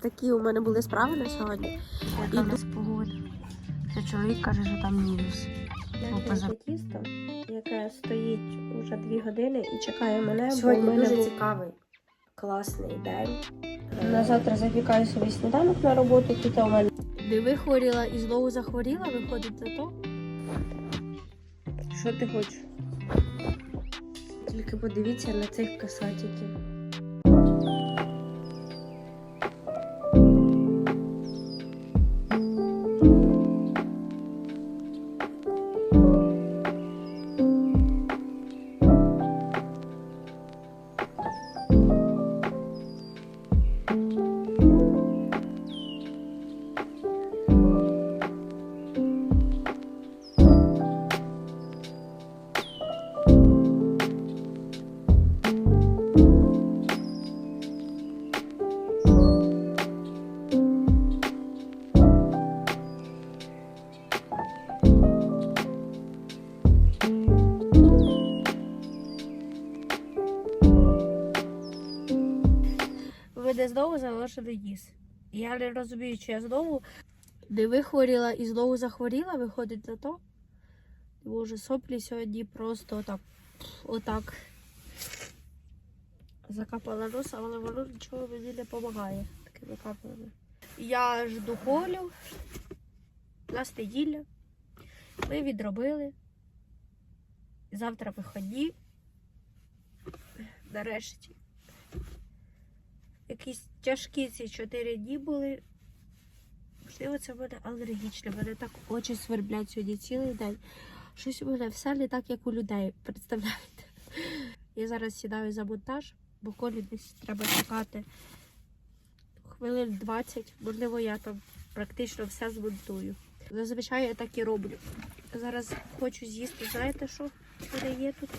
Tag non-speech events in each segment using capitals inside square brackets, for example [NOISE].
Такі у мене були справи на сьогодні. Яка нас погода? Це чоловік каже, що там мінус. Тісто, яке стоїть уже дві години і чекає мене. Сьогодні бо мене дуже був цікавий. класний день. На завтра запікаю собі сніданок на роботу. Тут у мене Не вихворіла і знову захворіла, виходить за то. що ти хочеш? Тільки подивіться на цих касатиків. Знову залишений ніс. Я не розумію, чи я знову не вихворіла і знову захворіла, виходить за то. Боже, соплі сьогодні просто отак. Отак. Закапала носа, але воно нічого мені не допомагає такими каплями. Я жду колю. У нас неділя. Ми відробили. Завтра виходні. Нарешті якісь тяжкі ці чотири дні були. Можливо, це в мене алергічне. Мене так очі сверблять сьогодні цілий день. Щось у мене все не так, як у людей. Представляєте? Я зараз сідаю за монтаж, бо колі десь треба чекати хвилин 20. Можливо, я там практично все змонтую. Зазвичай я так і роблю. Зараз хочу з'їсти, знаєте що? в мене є тут?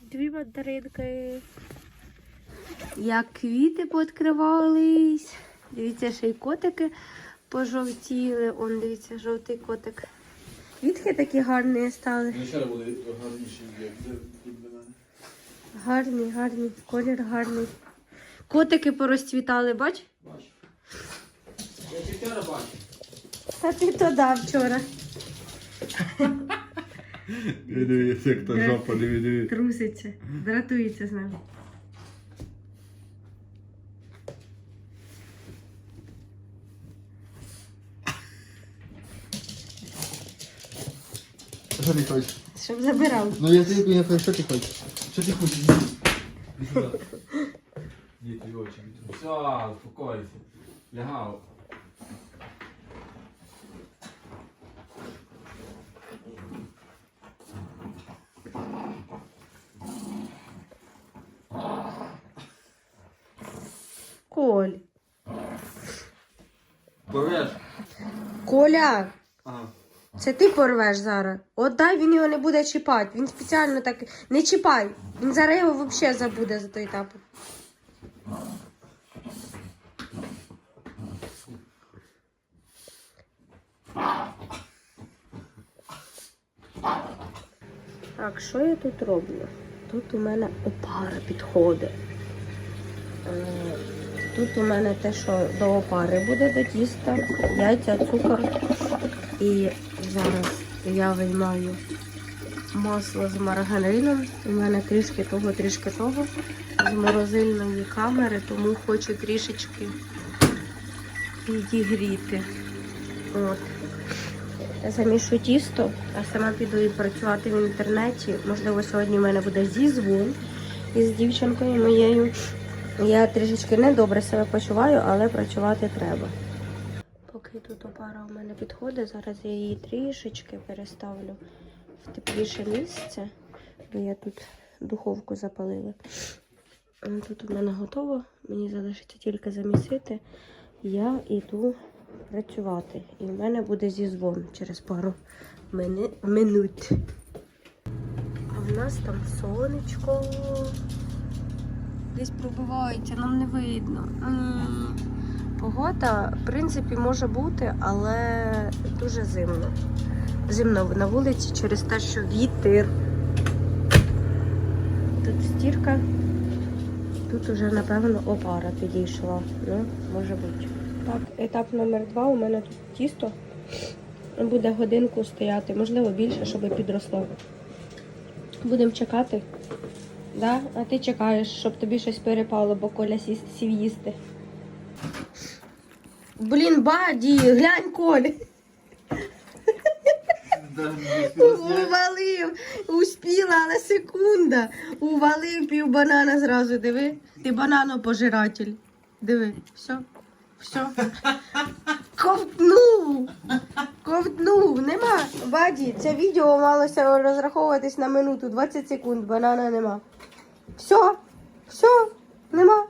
Дві мандаринки. Як квіти пооткривались. Дивіться, ще й котики пожовтіли. Он, дивіться, жовтий котик. Квітки такі гарні стали. Ну, ще буде гарніший як для мене. Гарні, гарні, колір гарний. Котики порозцвітали, бач? Бачу. Я вчора бачу. Та ти то дав вчора. Диви, як та жопа, диви, диви. Труситься, дратується з нами. Що ти хочеш? Щоб забирав. Ну я тобі не що ти хочеш? Що ти хочеш? Іди сюди. Ні, очі. Все, успокойся. Лягав. Коль. Повеш? Коля. Це ти порвеш зараз. От дай він його не буде чіпати. Він спеціально так. Не чіпай. Він зараз його взагалі забуде за той тапок. Так, що я тут роблю? Тут у мене опара підходить. Е, Тут у мене те, що до опари буде до тіста, яйця, цукор. І зараз я виймаю масло з маргарином. У мене трішки того, трішки того з морозильної камери, тому хочу трішечки підігріти. От. Замішу тісто, а сама піду і працювати в інтернеті. Можливо, сьогодні в мене буде зізвон із дівчинкою моєю. Я трішечки недобре себе почуваю, але працювати треба. Поки тут опара у мене підходить, зараз я її трішечки переставлю в тепліше місце, бо я тут духовку запалила. Тут у мене готово, мені залишиться тільки замісити. Я йду працювати. І в мене буде зізвон через пару минут. А в нас там сонечко. Десь пробивається, нам не видно. Погода, в принципі, може бути, але дуже зимно. Зимно на вулиці через те, що вітер. Тут стірка, тут вже, напевно, опара підійшла. Ну, може бути. Так, етап номер два. У мене тут тісто буде годинку стояти, можливо, більше, щоб підросло. Будемо чекати. Да? А ти чекаєш, щоб тобі щось перепало, бо Коля сів їсти. Блін, баді, глянь, Коль. Увалив, успіла, але секунда. Увалив пів банана зразу, диви. Ти бананопожиратель. Диви, все, все. Ковтнув. Ковтнув. Нема. Баді, це відео малося розраховуватись на минуту, 20 секунд, банана нема. Все, все, нема.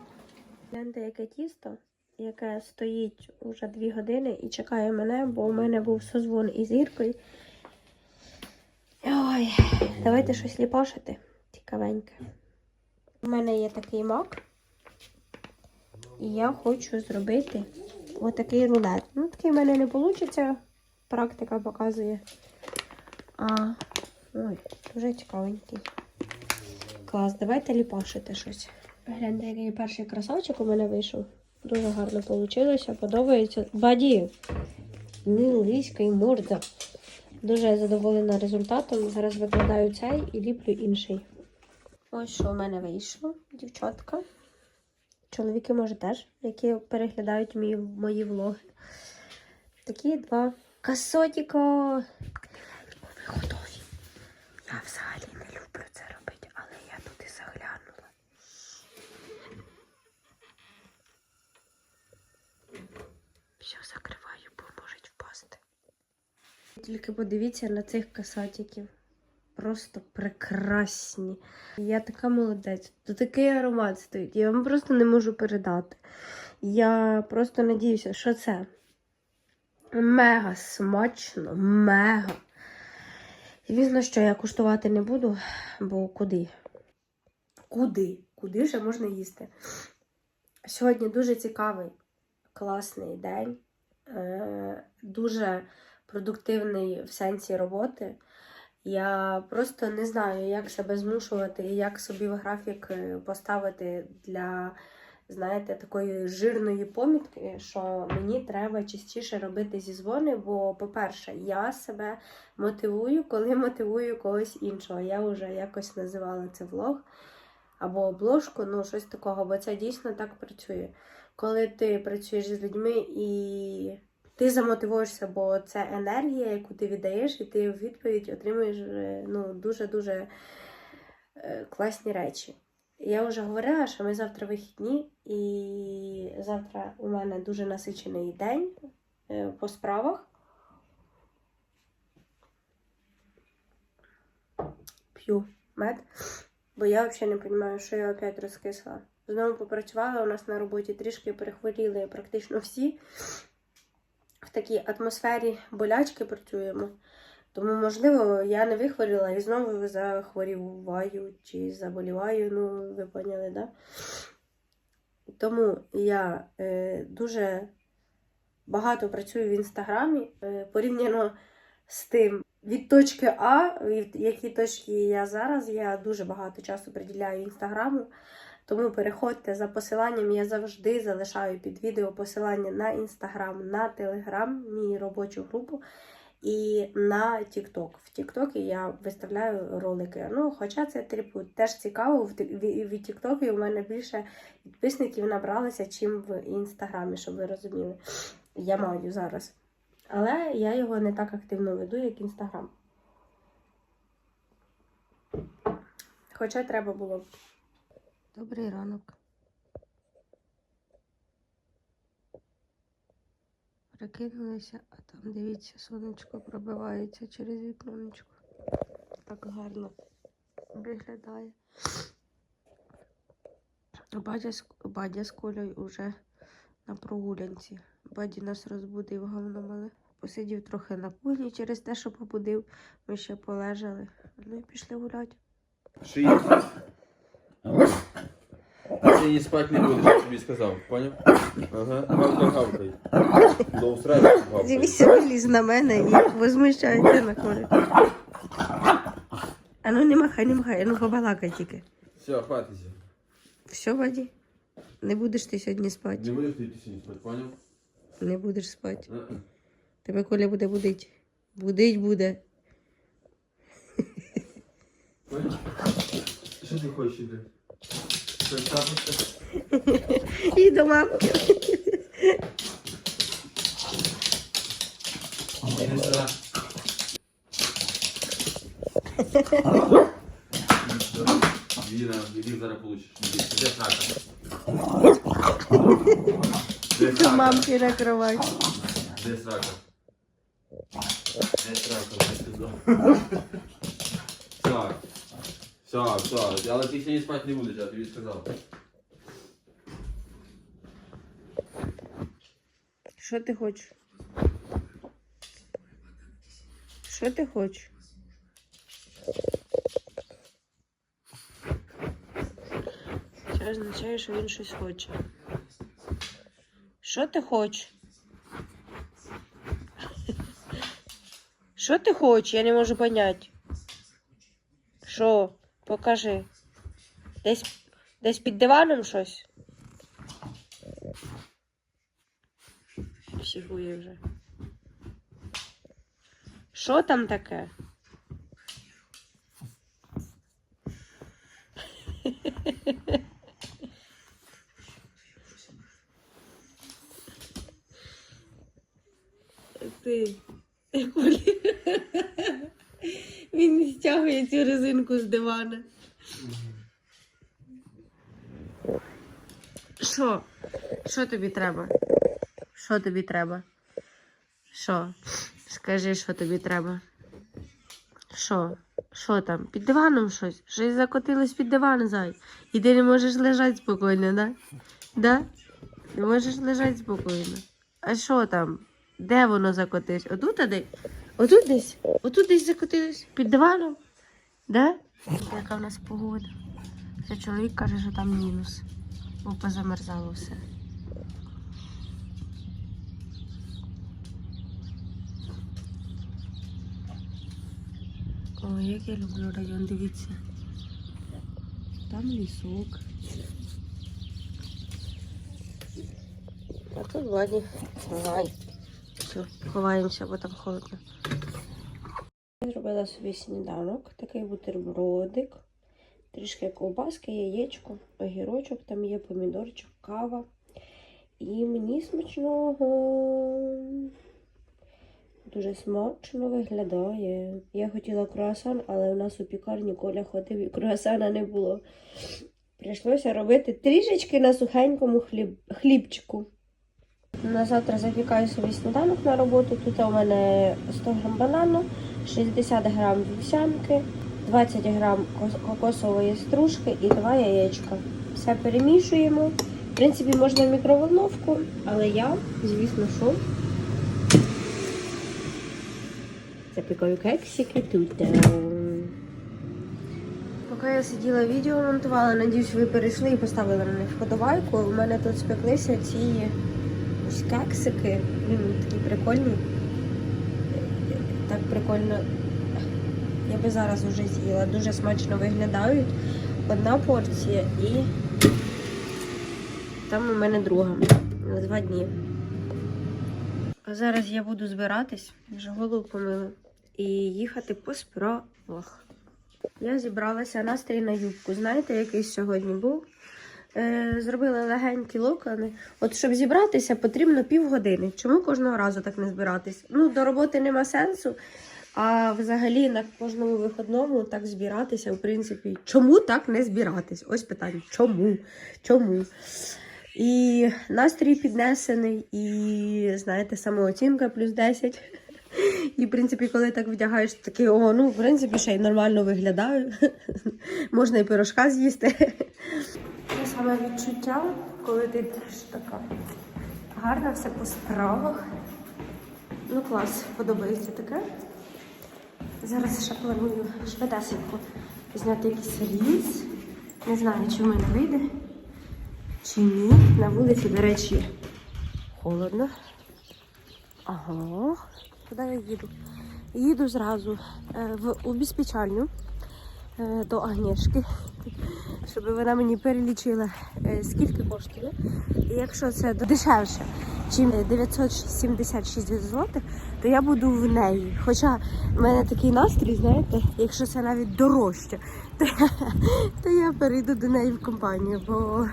Гляньте, яке тісто, яке стоїть уже дві години і чекає мене, бо у мене був созвон із Іркою. Ой, давайте щось ліпашити. Цікавеньке. У мене є такий мак. І я хочу зробити отакий рулет. Ну, такий в мене не вийде, практика показує. А, ой, дуже цікавенький. Клас, давайте ліпашити щось. Гляньте, який перший красавчик у мене вийшов. Дуже гарно вийшло, подобається. Баді! Милиська і морда. Дуже задоволена результатом. Зараз викладаю цей і ліплю інший. Ось що у мене вийшло, дівчатка. Чоловіки, може, теж, які переглядають мої, мої влоги. Такі два касотіко. Ви готові. Я взагалі не люблю це робити, але я туди заглянула. Все закриваю, бо можуть впасти. Тільки подивіться на цих касатиків. Просто прекрасні. Я така молодець. Тут такий аромат стоїть. Я вам просто не можу передати. Я просто надіюся, що це мега смачно, мега. Звісно, що я куштувати не буду, бо куди? Куди? Куди ще можна їсти? Сьогодні дуже цікавий, класний день. Е, дуже продуктивний в сенсі роботи. Я просто не знаю, як себе змушувати і як собі в графік е, поставити для, знаєте, такої жирної помітки, що мені треба частіше робити зізвони, бо, по-перше, я себе мотивую, коли [LAUGHS] мотивую когось іншого. Я вже якось називала це влог або обложку, ну щось такого, бо це дійсно так працює. Коли ти працюєш з людьми і ти замотивуєшся, бо це енергія, яку ти віддаєш, і ти в відповідь отримуєш е, ну, дуже-дуже е, класні речі. Я вже говорила, що ми завтра вихідні, і завтра у мене дуже насичений день е, по справах. П'ю мед, бо я взагалі не розумію, що я опять розкисла. Знову попрацювала, у нас на роботі трішки перехворіли практично всі такій атмосфері болячки працюємо. Тому, можливо, я не вихворіла і знову захворіваю чи заболіваю, ну, ви поняли, да? Тому я е, дуже багато працюю в інстаграмі е, порівняно з тим. Від точки А, від які точки я зараз, я дуже багато часу приділяю інстаграму. Тому переходьте за посиланням, я завжди залишаю під відео посилання на інстаграм, на телеграм, мій робочу групу і на Тікток. В Тіктокі я виставляю ролики. Ну, хоча це типу, теж цікаво, в Тіктокі у мене більше підписників набралося, чим в інстаграмі, щоб ви розуміли. Я маю зараз. Але я його не так активно веду, як інстаграм. Хоча треба було. Добрий ранок. Прикинулися, а там, дивіться, сонечко пробивається через віконечко. Так гарно виглядає. Бадя з, Бадя з Колею вже на прогулянці. Баді нас розбудив говно мале. Посидів трохи на кухні через те, що побудив. Ми ще полежали. Ну і пішли гуляти. Їсти? Ти не спать не будеш, я тобі сказав, поняв? Ага, гавкай, гавкай. До устраюся, гавкай. Дивіться, виліз на мене і возмущається на колі. А ну не махай, не махай, а ну побалакай тільки. Все, хватиться. Все, Ваді? Не будеш ти сьогодні спати. Не будеш ти сьогодні спати, поняв? Не будеш спати. Е-е. Тебе Коля буде будить. Будить буде. Поняв? Що ти хочеш іди? [LAUGHS] І до мамки. Віра, іди зараз получиш. Де срака? До мамки на кровать. Де срака? Де срака? Все, все. Але ти сьогодні спати не будеш, я тобі сказав. Що ти хочеш? Що ти хочеш? Це означає, що він щось хоче. Що ти хочеш? Що ти хочеш? Я не можу поняти. Що? Покажи. Десь, десь під диваном щось? Психує вже. Що там таке? [LAUGHS] Ти. [LAUGHS] Він стягує цю резинку з дивана. Що? Що тобі треба? Що тобі треба? Що? Скажи, що тобі треба? Що? Що там? Під диваном щось? Щось закотилось під диван, зай. І ти не можеш лежати спокійно, да? Да? Не можеш лежати спокійно. А що там? Де воно закотилось? Отут а десь? Отут десь? Отут десь закотилось? Під диваном? Да? Яка в нас погода? Це чоловік каже, що там мінус. Бо позамерзало все. Ой, як я люблю район, дивіться. Там лісок. А тут Вані. Давай. Все, ховаємося, бо там холодно. Зробила собі сніданок, такий бутербродик, трішки ковбаски, яєчко, огірочок, там є помідорчик, кава. І мені смачного. Дуже смачно виглядає. Я хотіла круасан, але у нас у пікарні Коля ходив і круасана не було. Прийшлося робити трішечки на сухенькому хліб... хлібчику. На завтра запікаю собі сніданок на роботу. Тут у мене 100 грам банану, 60 грам вівсянки, 20 грам кокосової стружки і 2 яєчка. Все перемішуємо. В принципі, можна в мікроволновку, але я, звісно, що запікаю кексики тут. Поки я сиділа відео монтувала, надіюсь, ви перейшли і поставили на них вподобайку. У мене тут спеклися ці ось кексики. Блін, вони такі прикольні. Так прикольно. Я би зараз вже з'їла. Дуже смачно виглядають. Одна порція і там у мене друга. На два дні. А зараз я буду збиратись, вже голову помила, і їхати по справах. Я зібралася настрій на юбку. Знаєте, який сьогодні був? Е, зробила легенькі локони. От щоб зібратися, потрібно півгодини. Чому кожного разу так не збиратись? Ну, до роботи нема сенсу. А взагалі на кожному виходному так збиратися, в принципі, чому так не збиратись? Ось питання. Чому? Чому? І настрій піднесений, і знаєте, самооцінка плюс 10. І, в принципі, коли так вдягаєш, такий, о, ну, в принципі, ще й нормально виглядаю. [LAUGHS] Можна і пирожка з'їсти. Це саме відчуття, коли ти теж така гарна, все по справах. Ну, клас, подобається таке. Зараз ще планую швидесенько зняти якийсь різ. Не знаю, чи в мене вийде, чи ні. На вулиці, до речі, холодно. Ага. Куди я їду? Їду зразу е, в у е, до Агнєшки. Щоб вона мені перелічила, е, скільки коштує. І якщо це дешевше, чим 976 злотих, то я буду в неї. Хоча в мене такий настрій, знаєте, якщо це навіть дорожче, [LAUGHS] то я, то я перейду до неї в компанію, бо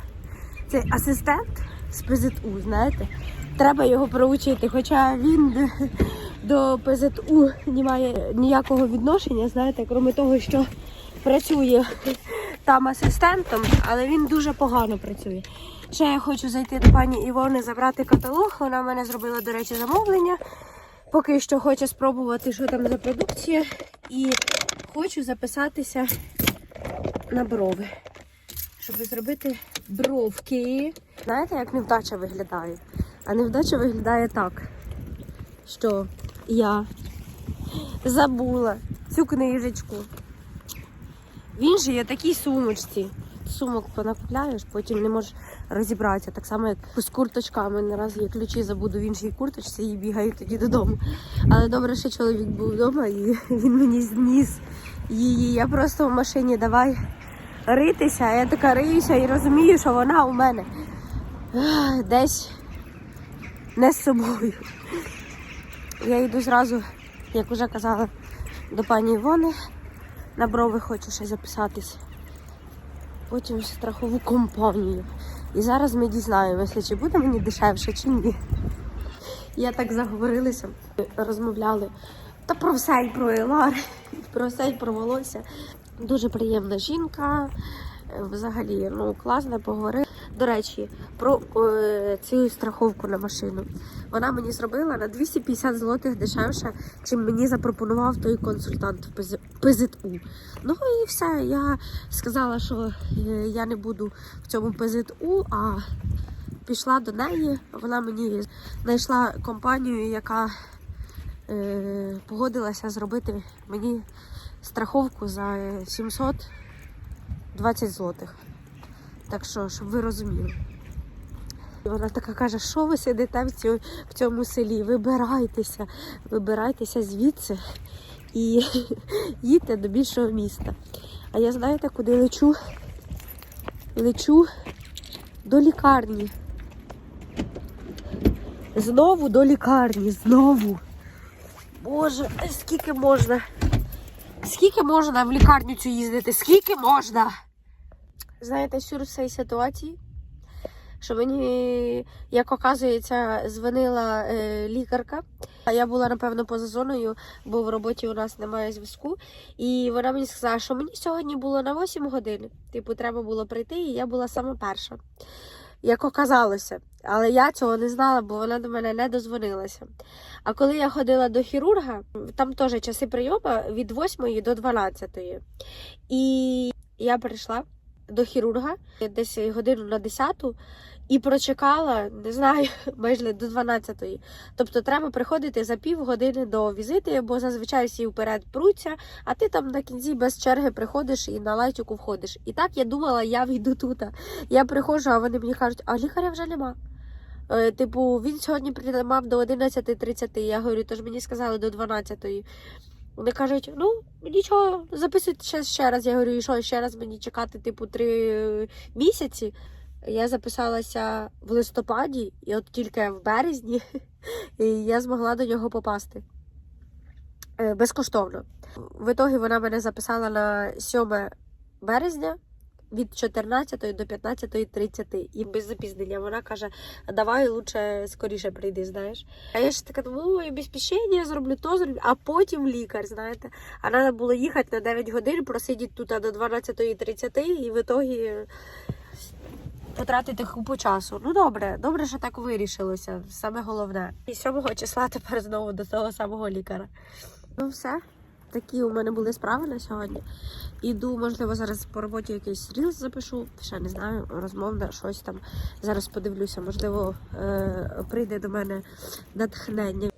цей асистент з ПЗУ, знаєте, треба його проучити. Хоча він [LAUGHS] до ПЗУ не має ніякого відношення, знаєте, крім того, що працює там асистентом, але він дуже погано працює. Ще я хочу зайти до пані Івони, забрати каталог. Вона в мене зробила, до речі, замовлення. Поки що хочу спробувати, що там за продукція. І хочу записатися на брови, щоб зробити бровки. Знаєте, як невдача виглядає? А невдача виглядає так, що я забула цю книжечку. Він же є такій сумочці. Сумок понакупляєш, потім не можеш розібратися. Так само, як з курточками. Не раз я ключі забуду в іншій курточці і бігаю тоді додому. Але добре, що чоловік був вдома і [LAUGHS] він мені зніс її. Я просто в машині давай ритися. а Я така риюся і розумію, що вона у мене десь не з собою. Я йду зразу, як вже казала, до пані Івони. На брови хочу ще записатись. Потім в страхову компанію. І зараз ми дізнаємося, чи буде мені дешевше, чи ні. Я так заговорилася, розмовляли та про все, і про Елар, [LAUGHS] про все, і про волосся. Дуже приємна жінка взагалі ну, класно поговорили. До речі, про е, цю страховку на машину. Вона мені зробила на 250 злотих дешевше, чим мені запропонував той консультант ПЗУ. Ну і все. Я сказала, що е, я не буду в цьому ПЗУ, а пішла до неї. Вона мені знайшла компанію, яка е, погодилася зробити мені страховку за 700. 20 злотих. Так що, щоб ви розуміли. І вона така каже, що ви сидите в цьому, в цьому селі? Вибирайтеся, вибирайтеся звідси і [LAUGHS] їдьте до більшого міста. А я знаєте, куди лечу? Лечу до лікарні. Знову до лікарні, знову. Боже, скільки можна. Скільки можна в лікарню цю їздити? Скільки можна? Знаєте, сюр цій ситуації, що мені, як оказується, дзвонила е, лікарка. А я була, напевно, поза зоною, бо в роботі у нас немає зв'язку. І вона мені сказала, що мені сьогодні було на 8 годин. Типу, треба було прийти, і я була сама перша. Як оказалося. Але я цього не знала, бо вона до мене не дозвонилася. А коли я ходила до хірурга, там теж часи прийому від 8 до 12. І я прийшла до хірурга десь годину на 10 і прочекала, не знаю, [LAUGHS] майже до 12. Тобто треба приходити за півгодини до візити, бо зазвичай всі вперед пруться, а ти там на кінці без черги приходиш і на лайтику входиш. І так я думала, я війду тут. Я приходжу, а вони мені кажуть, а лікаря вже нема. Е, Типу, він сьогодні приймав до 11.30. Я говорю, тож мені сказали до 12. Вони кажуть, ну нічого, записуйте ще, ще раз. Я говорю, і що ще раз мені чекати, типу, три місяці. Я записалася в листопаді, і от тільки в березні [LAUGHS] і я змогла до нього попасти Е, безкоштовно. В ітогі вона мене записала на 7 березня від 14 до 15.30 і без запізнення. Вона каже: давай лучше скоріше прийди, знаєш. А я ж така думаю, ой, обезпечення зроблю, то зроблю, а потім лікар, знаєте. А треба було їхати на 9 годин, просидіти тут до 12.30 і в ітогі потратити купу часу. Ну добре, добре, що так вирішилося. Саме головне. І 7 числа тепер знову до того самого лікаря. Ну все. Такі у мене були справи на сьогодні. Іду, можливо, зараз по роботі якийсь рілз запишу, ще не знаю, розмовне, щось там. Зараз подивлюся, можливо, е- прийде до мене натхнення